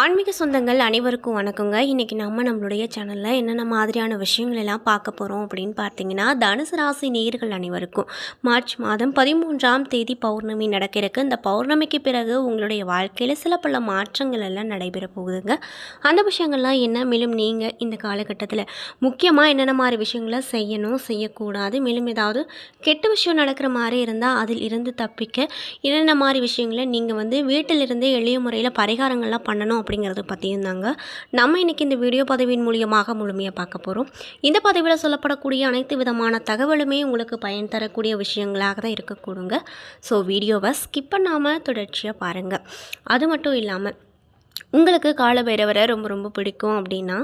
ஆன்மீக சொந்தங்கள் அனைவருக்கும் வணக்கங்க. இன்றைக்கி நம்ம நம்மளுடைய சேனலில் என்னென்ன மாதிரியான விஷயங்கள் எல்லாம் பார்க்க போகிறோம் அப்படின்னு பார்த்தீங்கன்னா தனுசு ராசி நேர்கள் அனைவருக்கும். மார்ச் மாதம் பதிமூன்றாம் தேதி பௌர்ணமி நடக்க இருக்கு இந்த பௌர்ணமிக்கு பிறகு உங்களுடைய வாழ்க்கையில் சில பல மாற்றங்கள் எல்லாம் நடைபெற போகுதுங்க. அந்த விஷயங்கள்லாம் என்ன? மேலும் நீங்கள் இந்த காலகட்டத்தில் முக்கியமாக என்னென்ன மாதிரி விஷயங்களை செய்யணும் செய்யக்கூடாது? மேலும் ஏதாவது கெட்ட விஷயம் நடக்கிற மாதிரி இருந்தால் அதில் இருந்து தப்பிக்க என்னென்ன மாதிரி விஷயங்களை நீங்கள் வந்து வீட்டிலிருந்தே எளிய முறையில் பரிகாரங்கள்லாம் பண்ணணும் அப்படிங்கிறத பற்றியும் தாங்க நம்ம இன்றைக்கி இந்த வீடியோ பதவியின் மூலியமாக முழுமையாக பார்க்க போகிறோம் இந்த பதவியில் சொல்லப்படக்கூடிய அனைத்து விதமான தகவலுமே உங்களுக்கு பயன் தரக்கூடிய விஷயங்களாக தான் இருக்கக்கூடுங்க. ஸோ வீடியோவை ஸ்கிப் பண்ணாமல் தொடர்ச்சியாக பாருங்கள் அது மட்டும் இல்லாமல் உங்களுக்கு காலபைரவரை ரொம்ப ரொம்ப பிடிக்கும் அப்படின்னா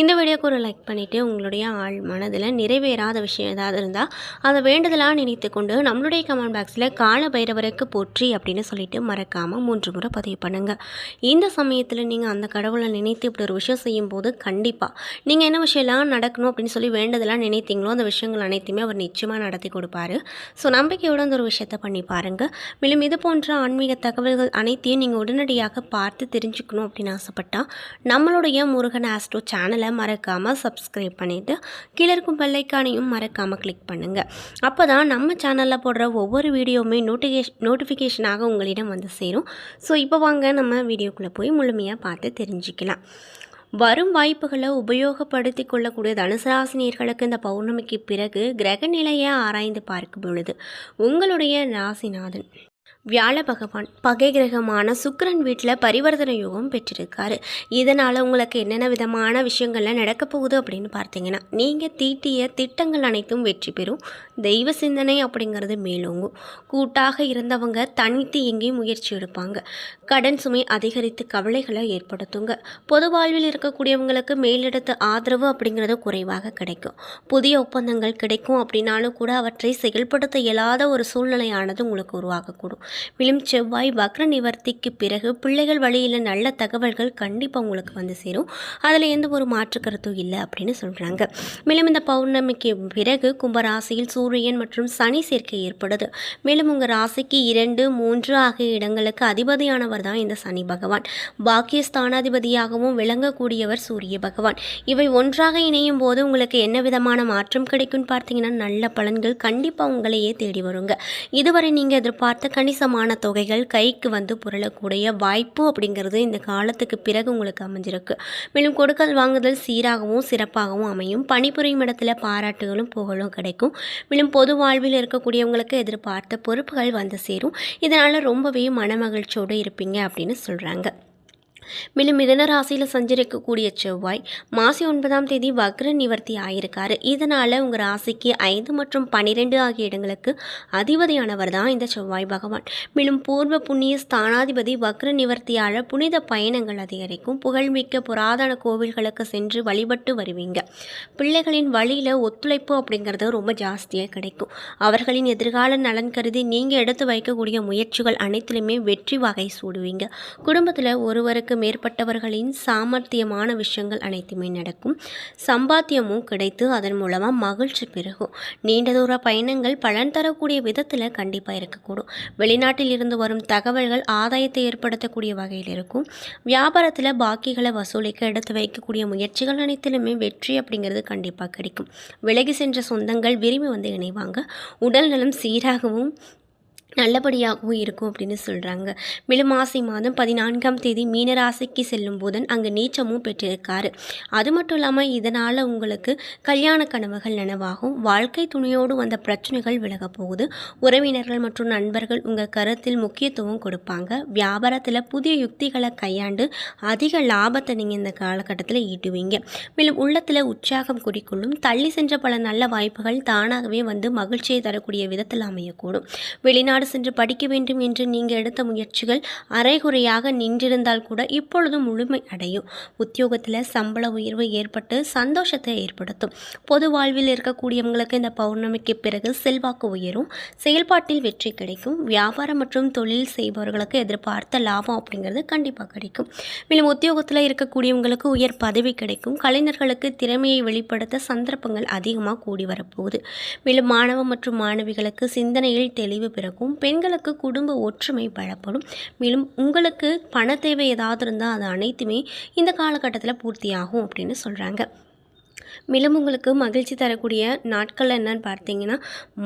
இந்த வீடியோக்கு ஒரு லைக் பண்ணிவிட்டு உங்களுடைய ஆள் மனதில் நிறைவேறாத விஷயம் ஏதாவது இருந்தால் அதை வேண்டுதலாக நினைத்து கொண்டு நம்மளுடைய கமெண்ட் பாக்ஸில் காலபைரவருக்கு போற்றி அப்படின்னு சொல்லிட்டு மறக்காமல் மூன்று முறை பதிவு பண்ணுங்கள் இந்த சமயத்தில் நீங்கள் அந்த கடவுளை நினைத்து இப்படி ஒரு விஷயம் செய்யும்போது கண்டிப்பாக நீங்கள் என்ன விஷயம்லாம் நடக்கணும் அப்படின்னு சொல்லி வேண்டுதலாக நினைத்தீங்களோ அந்த விஷயங்கள் அனைத்தையுமே அவர் நிச்சயமாக நடத்தி கொடுப்பாரு. ஸோ நம்பிக்கையோட அந்த ஒரு விஷயத்தை பண்ணி பாருங்கள் மேலும் இது போன்ற ஆன்மீக தகவல்கள் அனைத்தையும் நீங்கள் உடனடியாக பார்த்து தெரிஞ்சுக்கணும். அப்படின்னு ஆசைப்பட்டா நம்மளுடைய முருகன் ஆஸ்ட்ரோ சேனலை மறக்காமல் சப்ஸ்கிரைப் பண்ணிவிட்டு கீழே இருக்கும் பெல்லைக்கானையும் மறக்காமல் கிளிக் பண்ணுங்கள் அப்போ தான் நம்ம சேனலில் போடுற ஒவ்வொரு வீடியோவுமே நோட்டிஃபிகேஷன் நோட்டிஃபிகேஷனாக உங்களிடம் வந்து சேரும். ஸோ இப்போ வாங்க நம்ம வீடியோக்குள்ளே போய் முழுமையாக பார்த்து தெரிஞ்சுக்கலாம். வரும் வாய்ப்புகளை உபயோகப்படுத்தி கொள்ளக்கூடிய தனுசராசினியர்களுக்கு இந்த பௌர்ணமிக்கு பிறகு கிரக நிலையை ஆராய்ந்து பார்க்கும் பொழுது உங்களுடைய ராசிநாதன் வியாழ பகவான் பகை கிரகமான சுக்கரன் வீட்டில் பரிவர்த்தனை யோகம் பெற்றிருக்காரு. இதனால் உங்களுக்கு என்னென்ன விதமான விஷயங்கள்லாம் நடக்க போகுது அப்படின்னு பார்த்தீங்கன்னா நீங்கள் தீட்டிய திட்டங்கள் அனைத்தும் வெற்றி பெறும். தெய்வ சிந்தனை அப்படிங்கிறது மேலோங்கும். கூட்டாக இருந்தவங்க தனித்து எங்கேயும் முயற்சி எடுப்பாங்க. கடன் சுமை அதிகரித்து கவலைகளை ஏற்படுத்துங்க. பொது வாழ்வில் இருக்கக்கூடியவங்களுக்கு மேலிடத்து ஆதரவு அப்படிங்கிறது குறைவாக கிடைக்கும். புதிய ஒப்பந்தங்கள் கிடைக்கும் அப்படின்னாலும் கூட அவற்றை செயல்படுத்த இயலாத ஒரு சூழ்நிலையானது உங்களுக்கு உருவாகக்கூடும். மேலும் செவ்வாய் வக்ர நிவர்த்திக்கு பிறகு பிள்ளைகள் வழியில் நல்ல தகவல்கள் கண்டிப்பாக உங்களுக்கு வந்து சேரும். அதில் எந்த ஒரு மாற்று கருத்தும் இல்லை அப்படின்னு சொல்கிறாங்க மேலும் இந்த பௌர்ணமிக்கு பிறகு கும்பராசியில் சூரியன் மற்றும் சனி சேர்க்கை ஏற்படுது. மேலும் உங்கள் ராசிக்கு இரண்டு மூன்று ஆகிய இடங்களுக்கு அதிபதியானவர் தான் இந்த சனி பகவான். பாக்கிய ஸ்தானாதிபதியாகவும் விளங்கக்கூடியவர் சூரிய பகவான். இவை ஒன்றாக இணையும் போது உங்களுக்கு என்ன விதமான மாற்றம் கிடைக்கும்னு பார்த்தீங்கன்னா நல்ல பலன்கள் கண்டிப்பாக உங்களையே தேடி வருங்க. இதுவரை நீங்கள் எதிர்பார்த்த கணிசமான தொகைகள் கைக்கு வந்து புரளக்கூடிய வாய்ப்பு அப்படிங்கிறது இந்த காலத்துக்கு பிறகு உங்களுக்கு அமைஞ்சிருக்கு. மேலும் கொடுக்கல் வாங்குதல் சீராகவும் சிறப்பாகவும் அமையும். பணிபுரியும் இடத்துல பாராட்டுகளும் புகழும் கிடைக்கும். மேலும் பொது வாழ்வில் இருக்கக்கூடியவங்களுக்கு எதிர்பார்த்த பொறுப்புகள் வந்து சேரும். இதனால் ரொம்பவே மனமகிழ்ச்சியோடு இருப்பீங்க அப்படின்னு சொல்கிறாங்க மேலும் மிதன ராசியில் சஞ்சரிக்கக்கூடிய செவ்வாய் மாசி ஒன்பதாம் தேதி வக்ர நிவர்த்தி ஆயிருக்காரு. இதனால் உங்கள் ராசிக்கு ஐந்து மற்றும் பன்னிரெண்டு ஆகிய இடங்களுக்கு அதிபதியானவர் தான் இந்த செவ்வாய் பகவான். மேலும் பூர்வ புண்ணிய ஸ்தானாதிபதி வக்ர நிவர்த்தியால் புனித பயணங்கள் அதிகரிக்கும். புகழ்மிக்க புராதன கோவில்களுக்கு சென்று வழிபட்டு வருவீங்க. பிள்ளைகளின் வழியில் ஒத்துழைப்பு அப்படிங்கிறது ரொம்ப ஜாஸ்தியாக கிடைக்கும். அவர்களின் எதிர்கால நலன் கருதி நீங்கள் எடுத்து வைக்கக்கூடிய முயற்சிகள் அனைத்திலுமே வெற்றி வகை சூடுவீங்க. குடும்பத்தில் ஒருவருக்கு மேற்பட்டவர்களின் சாமர்த்தியமான விஷயங்கள் அனைத்துமே நடக்கும். சம்பாத்தியமும் கிடைத்து அதன் மூலமாக மகிழ்ச்சி பெருகும். நீண்ட தூர பயணங்கள் பலன் தரக்கூடிய விதத்தில் கண்டிப்பாக இருக்கக்கூடும். வெளிநாட்டில் இருந்து வரும் தகவல்கள் ஆதாயத்தை ஏற்படுத்தக்கூடிய வகையில் இருக்கும். வியாபாரத்தில் பாக்கிகளை வசூலிக்க எடுத்து வைக்கக்கூடிய முயற்சிகள் அனைத்திலுமே வெற்றி அப்படிங்கிறது கண்டிப்பாக கிடைக்கும். விலகி சென்ற சொந்தங்கள் விரும்பி வந்து இணைவாங்க. உடல் நலம் சீராகவும் நல்லபடியாகவும் இருக்கும் அப்படின்னு சொல்கிறாங்க மேலும் மாசி மாதம் பதினான்காம் தேதி மீனராசிக்கு செல்லும் போதன் அங்கே நீச்சமும் பெற்றிருக்காரு. அது மட்டும் இல்லாமல் இதனால் உங்களுக்கு கல்யாண கனவுகள் நனவாகும். வாழ்க்கை துணையோடு வந்த பிரச்சனைகள் விலக போகுது. உறவினர்கள் மற்றும் நண்பர்கள் உங்கள் கருத்தில் முக்கியத்துவம் கொடுப்பாங்க. வியாபாரத்தில் புதிய யுக்திகளை கையாண்டு அதிக லாபத்தை நீங்கள் இந்த காலகட்டத்தில் ஈட்டுவீங்க. மேலும் உள்ளத்தில் உற்சாகம் குடிக்கொள்ளும் தள்ளி சென்ற பல நல்ல வாய்ப்புகள் தானாகவே வந்து மகிழ்ச்சியை தரக்கூடிய விதத்தில் அமையக்கூடும். வெளிநாடு சென்று படிக்க வேண்டும் என்று நீங்கள் எடுத்த முயற்சிகள் அரைகுறையாக நின்றிருந்தால் கூட இப்பொழுது முழுமை அடையும். உத்தியோகத்தில் சம்பள உயர்வு ஏற்பட்டு சந்தோஷத்தை ஏற்படுத்தும். பொது வாழ்வில் இருக்கக்கூடியவங்களுக்கு இந்த பௌர்ணமிக்கு பிறகு செல்வாக்கு உயரும். செயல்பாட்டில் வெற்றி கிடைக்கும். வியாபாரம் மற்றும் தொழில் செய்பவர்களுக்கு எதிர்பார்த்த லாபம் அப்படிங்கிறது கண்டிப்பாக கிடைக்கும். மேலும் உத்தியோகத்தில் இருக்கக்கூடியவங்களுக்கு உயர் பதவி கிடைக்கும். கலைஞர்களுக்கு திறமையை வெளிப்படுத்த சந்தர்ப்பங்கள் அதிகமாக கூடி வரப்போகுது. மேலும் மாணவ மற்றும் மாணவிகளுக்கு சிந்தனையில் தெளிவு பிறக்கும். பெண்களுக்கு குடும்ப ஒற்றுமை பலப்படும் மேலும் உங்களுக்கு பண தேவை ஏதாவது இருந்தால் அது அனைத்துமே இந்த காலகட்டத்தில் பூர்த்தியாகும் அப்படின்னு சொல்கிறாங்க மேலும் உங்களுக்கு மகிழ்ச்சி தரக்கூடிய நாட்கள் என்னன்னு பார்த்தீங்கன்னா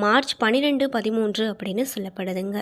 மார்ச் பன்னிரெண்டு பதிமூன்று அப்படின்னு சொல்லப்படுதுங்க.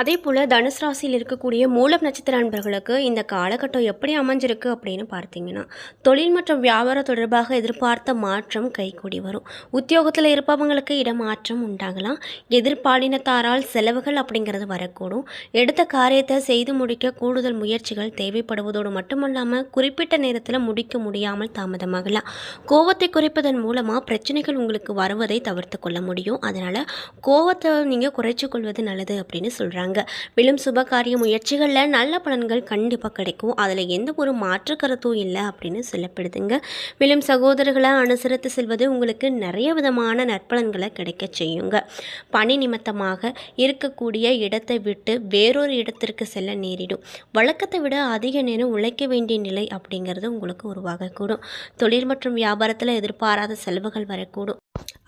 அதே போல் தனுசு ராசியில் இருக்கக்கூடிய மூலம் நட்சத்திர அன்பர்களுக்கு இந்த காலகட்டம் எப்படி அமைஞ்சிருக்கு அப்படின்னு பார்த்தீங்கன்னா தொழில் மற்றும் வியாபாரம் தொடர்பாக எதிர்பார்த்த மாற்றம் கைகூடி வரும். உத்தியோகத்தில் இருப்பவங்களுக்கு இடமாற்றம் உண்டாகலாம். எதிர்பாலினத்தாரால் செலவுகள் அப்படிங்கிறது வரக்கூடும். எடுத்த காரியத்தை செய்து முடிக்க கூடுதல் முயற்சிகள் தேவைப்படுவதோடு மட்டுமல்லாமல் குறிப்பிட்ட நேரத்தில் முடிக்க முடியாமல் தாமதமாகலாம். கோவத்தை குறைப்பதன் மூலமாக பிரச்சனைகள் உங்களுக்கு வருவதை தவிர்த்து கொள்ள முடியும். அதனால் கோவத்தை நீங்கள் குறைச்சிக்கொள்வது நல்லது அப்படின்னு சொல்கிறாங்க மேலும் சுபகாரிய முயற்சிகளில் நல்ல பலன்கள் கண்டிப்பாக கிடைக்கும். அதில் எந்த ஒரு மாற்று கருத்தும் இல்லை அப்படின்னு சொல்லப்படுதுங்க. மேலும் சகோதரர்களை அனுசரித்து செல்வது உங்களுக்கு நிறைய விதமான நற்பலன்களை கிடைக்க செய்யுங்க. பணி நிமித்தமாக இருக்கக்கூடிய இடத்தை விட்டு வேறொரு இடத்திற்கு செல்ல நேரிடும். வழக்கத்தை விட அதிக நேரம் உழைக்க வேண்டிய நிலை அப்படிங்கிறது உங்களுக்கு உருவாகக்கூடும். தொழில் மற்றும் வியாபாரத்தில் எதிர்பாராத செலவுகள் வரக்கூடும்.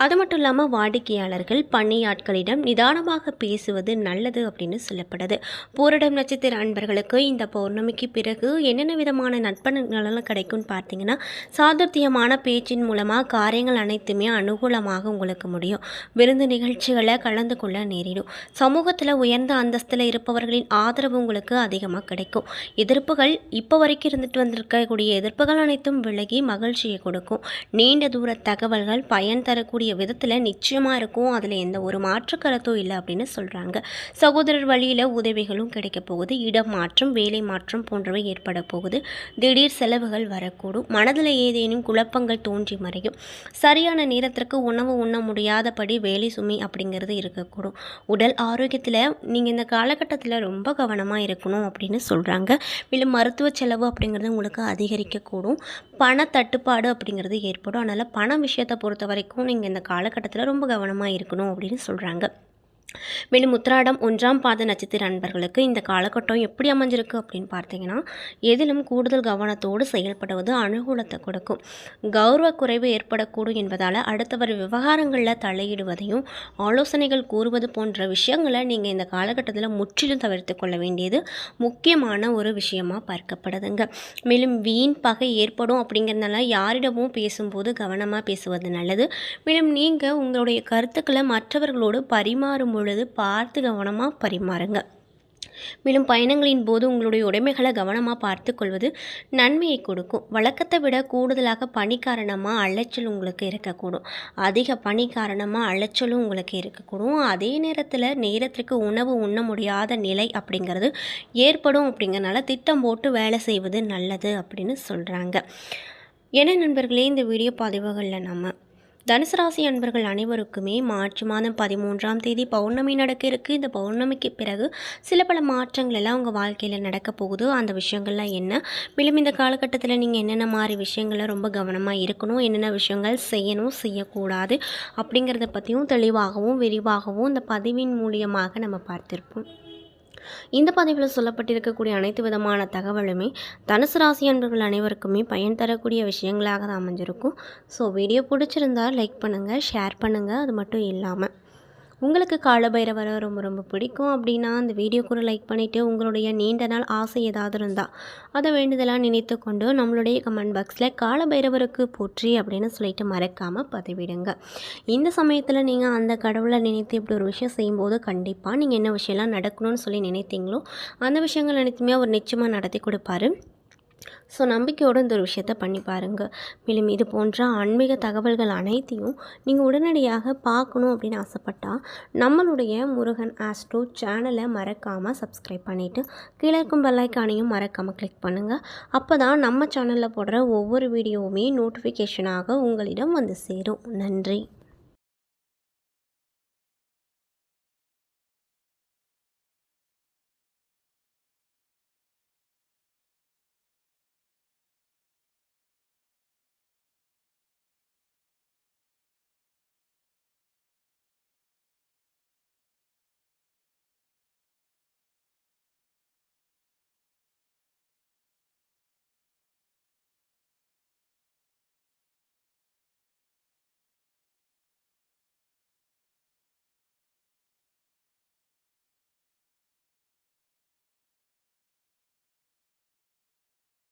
அது மட்டும் இல்லாமல் வாடிக்கையாளர்கள் பணியாட்களிடம் நிதானமாக பேசுவது நல்லது அப்படின்னு சொல்லப்படுது. பூரடம் நட்சத்திர அன்பர்களுக்கு இந்த பௌர்ணமிக்கு பிறகு என்னென்ன விதமான நட்பலன்களெல்லாம் கிடைக்கும்னு பார்த்தீங்கன்னா சாதுர்த்தியமான பேச்சின் மூலமாக காரியங்கள் அனைத்துமே அனுகூலமாக உங்களுக்கு முடியும். விருந்து நிகழ்ச்சிகளை கலந்து கொள்ள நேரிடும். சமூகத்தில் உயர்ந்த அந்தஸ்தில் இருப்பவர்களின் ஆதரவு உங்களுக்கு அதிகமாக கிடைக்கும். எதிர்ப்புகள் இப்போ வரைக்கும் இருந்துட்டு வந்திருக்கக்கூடிய எதிர்ப்புகள் அனைத்தும் விலகி மகிழ்ச்சியை கொடுக்கும். நீண்ட தூர தகவல்கள் பயன் தரக்கூடிய விதத்தில் நிச்சயமாக இருக்கும். அதில் எந்த ஒரு மாற்று கருத்தும் இல்லை அப்படின்னு சொல்கிறாங்க சகோதரர் வழியில் உதவிகளும் கிடைக்க போகுது. இடம் மாற்றம் வேலை மாற்றம் போன்றவை ஏற்பட போகுது. திடீர் செலவுகள் வரக்கூடும். மனதில் ஏதேனும் குழப்பங்கள் தோன்றி மறையும். சரியான நேரத்திற்கு உணவு உண்ண முடியாதபடி வேலை சுமை அப்படிங்கிறது இருக்கக்கூடும். உடல் ஆரோக்கியத்தில் நீங்கள் இந்த காலகட்டத்தில் ரொம்ப கவனமாக இருக்கணும் அப்படின்னு சொல்கிறாங்க மேலும் மருத்துவ செலவு அப்படிங்கிறது உங்களுக்கு அதிகரிக்கக்கூடும். பண தட்டுப்பாடு அப்படிங்கிறது ஏற்படும். அதனால் பண விஷயத்தை பொறுத்த வரைக்கும் நீங்கள் இந்த காலகட்டத்தில் ரொம்ப கவனமாக இருக்கணும் அப்படின்னு சொல்கிறாங்க மேலும் உத்திராடம் ஒன்றாம் பாத நட்சத்திர அன்பர்களுக்கு இந்த காலகட்டம் எப்படி அமைஞ்சிருக்கு அப்படின்னு பார்த்தீங்கன்னா எதிலும் கூடுதல் கவனத்தோடு செயல்படுவது அனுகூலத்தை கொடுக்கும். கௌரவ குறைவு ஏற்படக்கூடும் என்பதால் அடுத்தவர் விவகாரங்களில் தலையிடுவதையும் ஆலோசனைகள் கூறுவது போன்ற விஷயங்களை நீங்கள் இந்த காலகட்டத்தில் முற்றிலும் தவிர்த்து கொள்ள வேண்டியது முக்கியமான ஒரு விஷயமாக பார்க்கப்படுதுங்க. மேலும் வீண் பகை ஏற்படும் அப்படிங்கிறதுனால யாரிடமும் பேசும்போது கவனமாக பேசுவது நல்லது. மேலும் நீங்கள் உங்களுடைய கருத்துக்களை மற்றவர்களோடு பரிமாறும் பொழுது பார்த்து கவனமாக பரிமாறுங்க. மேலும் பயணங்களின் போது உங்களுடைய உடைமைகளை கவனமாக பார்த்து கொள்வது நன்மையை கொடுக்கும். வழக்கத்தை விட கூடுதலாக பணி காரணமாக அலைச்சல் உங்களுக்கு இருக்கக்கூடும். அதிக பணி காரணமாக அலைச்சலும் உங்களுக்கு இருக்கக்கூடும். அதே நேரத்தில் நேரத்திற்கு உணவு உண்ண முடியாத நிலை அப்படிங்கிறது ஏற்படும் அப்படிங்கிறனால திட்டம் போட்டு வேலை செய்வது நல்லது அப்படின்னு சொல்கிறாங்க என நண்பர்களே இந்த வீடியோ பதிவுகளில் நம்ம தனுசு ராசி அன்பர்கள் அனைவருக்குமே மார்ச் மாதம் பதிமூன்றாம் தேதி பௌர்ணமி நடக்க இருக்குது இந்த பௌர்ணமிக்கு பிறகு சில பல மாற்றங்கள் எல்லாம் உங்கள் வாழ்க்கையில் நடக்க போகுது. அந்த விஷயங்கள்லாம் என்ன? மேலும் இந்த காலகட்டத்தில் நீங்கள் என்னென்ன மாதிரி விஷயங்களை ரொம்ப கவனமாக இருக்கணும்? என்னென்ன விஷயங்கள் செய்யணும்? செய்யக்கூடாது? அப்படிங்கிறத பற்றியும் தெளிவாகவும் விரிவாகவும் இந்த பதிவின் மூலியமாக நம்ம பார்த்துருப்போம். இந்த பதிவில் சொல்லப்பட்டிருக்கக்கூடிய அனைத்து விதமான தகவலுமே தனுசு ராசி அன்பர்கள் அனைவருக்குமே பயன் தரக்கூடிய விஷயங்களாக தான் அமைஞ்சிருக்கும். ஸோ வீடியோ பிடிச்சிருந்தா லைக் பண்ணுங்கள் ஷேர் பண்ணுங்கள் அது மட்டும் இல்லாமல் உங்களுக்கு காலபைரவரை ரொம்ப ரொம்ப பிடிக்கும் அப்படின்னா அந்த வீடியோக்கு லைக் பண்ணிவிட்டு உங்களுடைய நீண்ட நாள் ஆசை ஏதாவது இருந்தால் அதை வேண்டுதலாக நினைத்து கொண்டு நம்மளுடைய கமெண்ட் பாக்ஸில் காலபைரவருக்கு போற்றி அப்படின்னு சொல்லிட்டு மறக்காமல் பதிவிடுங்க. இந்த சமயத்தில் நீங்கள் அந்த கடவுளை நினைத்து இப்படி ஒரு விஷயம் செய்யும்போது கண்டிப்பாக நீங்கள் என்ன விஷயம்லாம் நடக்கணும்னு சொல்லி நினைத்தீங்களோ அந்த விஷயங்கள் அனைத்துமே அவர் நிச்சயமாக நடத்தி கொடுப்பாரு. ஸோ நம்பிக்கையோடு இந்த ஒரு விஷயத்த பண்ணி பாருங்கள் மேலும் இது போன்ற ஆன்மீக தகவல்கள் அனைத்தையும் நீங்கள் உடனடியாக பார்க்கணும் அப்படின்னு ஆசைப்பட்டால் நம்மளுடைய முருகன் ஆஸ்ட்ரோ சேனலை மறக்காமல் சப்ஸ்கிரைப் பண்ணிவிட்டு கீழே இருக்கும் பெல்லைக்கானையும் மறக்காமல் கிளிக் பண்ணுங்கள் அப்போ தான் நம்ம சேனலில் போடுற ஒவ்வொரு வீடியோவுமே நோட்டிஃபிகேஷனாக உங்களிடம் வந்து சேரும். நன்றி.